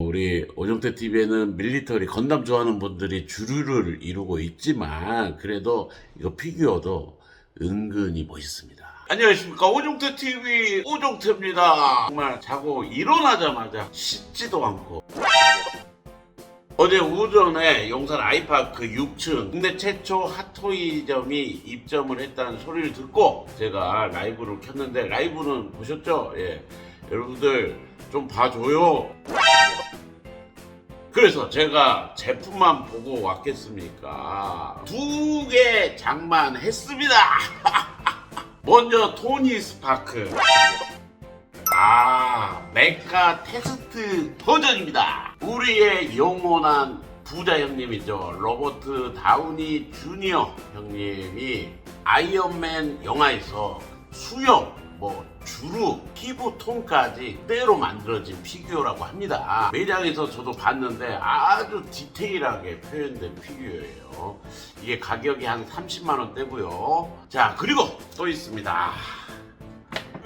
우리 오정태 TV에는 밀리터리 건담 좋아하는 분들이 주류를 이루고 있지만 그래도 이거 피규어도 은근히 멋있습니다. 안녕하십니까 오정태 TV 오정태입니다. 정말 자고 일어나자마자 씻지도 않고 어제 오전에 용산 아이파크 6층 국내 최초 핫토이점이 입점을 했다는 소리를 듣고 제가 라이브를 켰는데 라이브는 보셨죠? 예. 여러분들 좀 봐줘요. 그래서 제가 제품만 보고 왔겠습니까? 두 개 장만 했습니다. 먼저 토니 스파크. 아, 메카 테스트 버전입니다. 우리의 영원한 부자 형님이죠. 로버트 다우니 주니어 형님이 아이언맨 영화에서 수염, 뭐 주루, 피부톤까지 그대로 만들어진 피규어라고 합니다. 매장에서 저도 봤는데 아주 디테일하게 표현된 피규어예요. 이게 가격이 한 30만 원대고요. 자, 그리고 또 있습니다.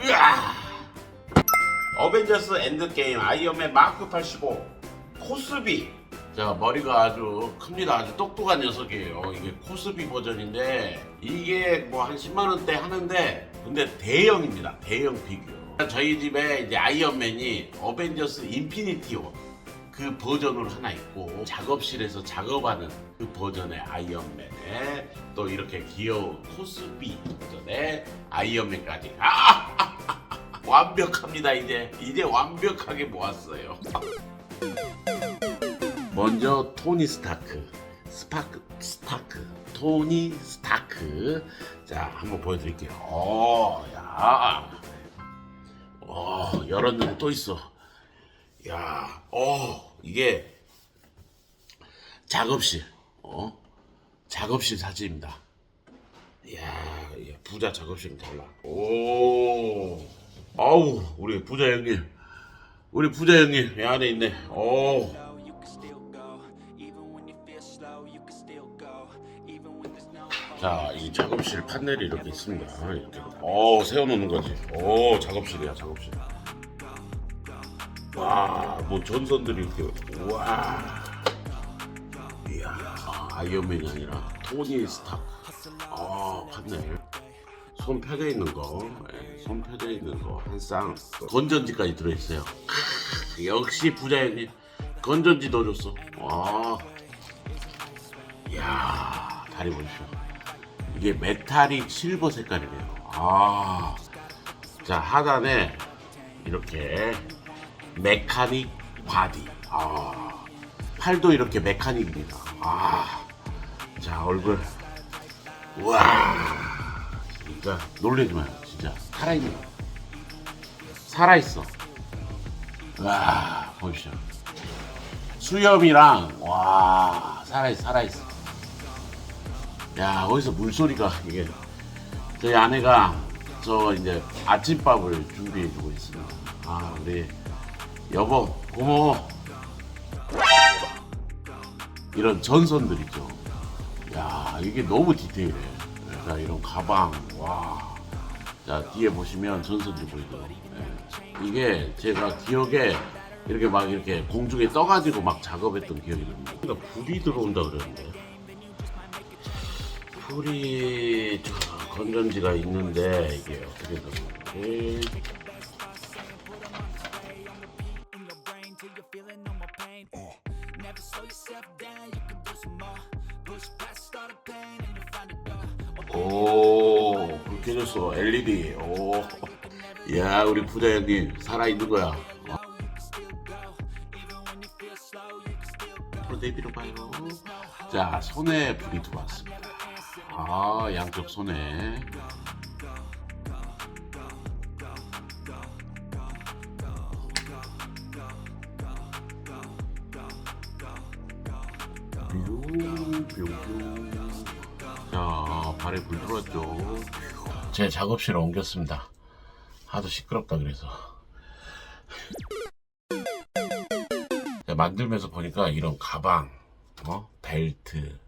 으아! 어벤져스 엔드게임 아이언맨 마크 85 코스비 자 머리가 아주 큽니다 아주 똑똑한 녀석이에요 이게 코스비 버전인데 이게 뭐 한 10만원대 하는데 근데 대형입니다. 대형 피규어. 저희 집에 이제 아이언맨이 어벤져스 인피니티 워그 버전으로 하나 있고 작업실에서 작업하는 그 버전의 아이언맨에 또 이렇게 귀여운 코스비 버전의 아이언맨까지. 아! 완벽합니다 이제. 이제 완벽하게 모았어요. 먼저 토니 스타크 스파크 스타크 토니 스타크 자 한번 보여드릴게요. 어, 야, 어, 열었는데 또 있어. 야, 어, 이게 작업실 어, 작업실 사진입니다. 이게 부자 작업실입니다 올라 오 아우 우리 부자 형님. 우리 부자 형님 이 안에 있네. 오 자, 이 작업실 판넬이 이렇게 있습니다. 이렇게. 어, 세워놓는 거지. 오, 작업실이야, 작업실. 와, 뭐 전선들이 이렇게. 와. 이야, 아, 아이언맨이 아니라 토니 스타크. 아, 판넬. 손 펴져 있는 거, 예, 손 펴져 있는 거 한 쌍. 건전지까지 들어있어요. 크, 역시 부자연님 건전지 넣어줬어. 와. 다리 보십시오. 이게 메탈릭 실버 색깔이래요. 아, 자 하단에 이렇게 메카닉 바디. 아, 팔도 이렇게 메카닉입니다. 아, 자 얼굴. 와, 진짜 놀래지 마요. 진짜 살아있는 거. 살아있어. 와, 보십시오. 수염이랑 와 살아있어, 살아있어. 야 어디서 물소리가 이게 저희 아내가 저 이제 아침밥을 준비해 주고 있습니다. 아 우리 여보 고마워. 이런 전선들 있죠. 야 이게 너무 디테일해. 자 이런 가방 와. 자 뒤에 보시면 전선들 보이죠. 예. 이게 제가 기억에 이렇게 막 이렇게 공중에 떠가지고 막 작업했던 기억이 납니다. 그러니까 불이 들어온다 그러는데. 저 건전지가 있는데 이게 어떻게 되는지. 오 불켜졌어 LED 오. 야 우리 부자 형님 살아있는 거야 어? 프로 데뷔로 봐요 자 손에 불이 들어왔습니다 아 양쪽 손에. 자 발에 불 들어왔죠. 제 작업실에 옮겼습니다. 하도 시끄럽다 그래서. 자, 만들면서 보니까 이런 가방 어? 벨트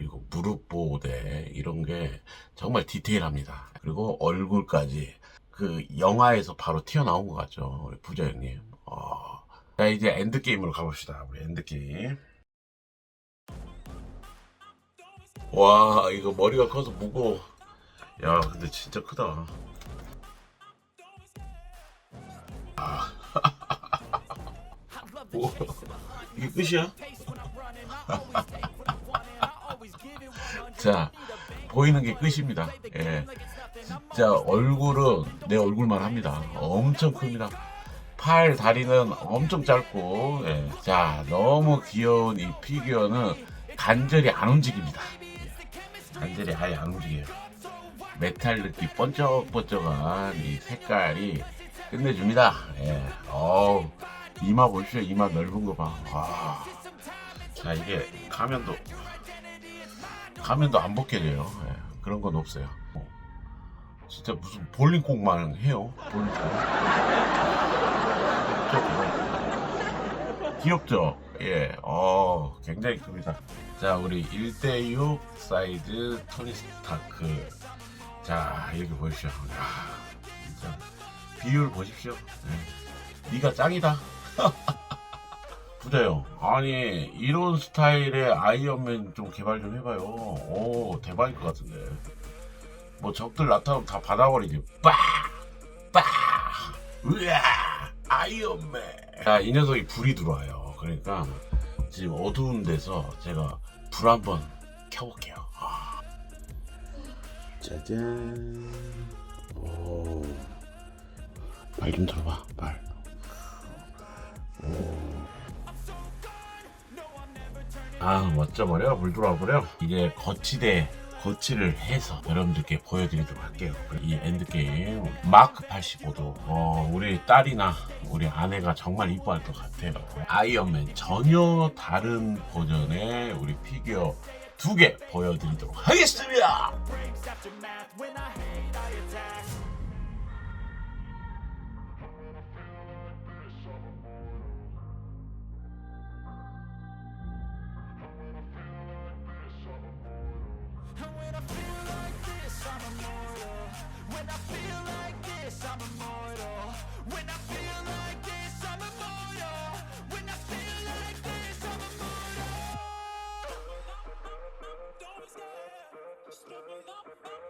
그리고 무릎 보호대 이런 게 정말 디테일합니다 그리고 얼굴까지 그 영화에서 바로 튀어나온 것 같죠 우리 부자 형님 어, 자 이제 엔드 게임으로 가봅시다. 우리 엔드 게임. 와 이거 머리가 커서 무거워. 야 근데 진짜 크다. 오, 이게 끝이야? 자, 보이는 게 끝입니다. 예. 진짜 얼굴은 내 얼굴만 합니다. 엄청 큽니다. 팔, 다리는 엄청 짧고, 예. 자, 너무 귀여운 이 피규어는 간절히 안 움직입니다. 예. 간절히 아예 안 움직여요. 메탈 느낌 번쩍번쩍한 이 색깔이 끝내줍니다. 예. 어우, 이마 보십시오. 이마 넓은 거 봐. 와. 자, 이게 가면도, 가면도 안 벗겨져요. 예. 그런 건 없어요. 어. 진짜 무슨 볼링공만 해요. 볼링공. 귀엽죠? 예. 어, 굉장히 큽니다. 자, 우리 1대6 사이즈 토니 스타크. 자, 이렇게 보십시오. 야, 진짜 비율 보십시오. 네. 네가 짱이다. 부자요. 아니 이런 스타일의 아이언맨 좀 개발 좀 해봐요. 오 대박일 것 같은데. 뭐 적들 나타나면 다 받아버리지. 빠! 빠! 으아! 아이언맨. 자, 이 녀석이 불이 들어와요. 그러니까 지금 어두운 데서 제가 불 한번 켜볼게요. 아. 짜잔. 오. 말좀 들어봐, 말. 아 멋져버려 물 들어와버려. 이제 거치대 거치를 해서 여러분들께 보여드리도록 할게요. 이 엔드게임 마크 85도 어, 우리 딸이나 우리 아내가 정말 이뻐할 것 같아요. 아이언맨 전혀 다른 버전의 우리 피규어 두 개 보여드리도록 하겠습니다 When I feel like this, I'm immortal. When I feel like this, I'm immortal. When I feel like this, I'm immortal. Don't be scared,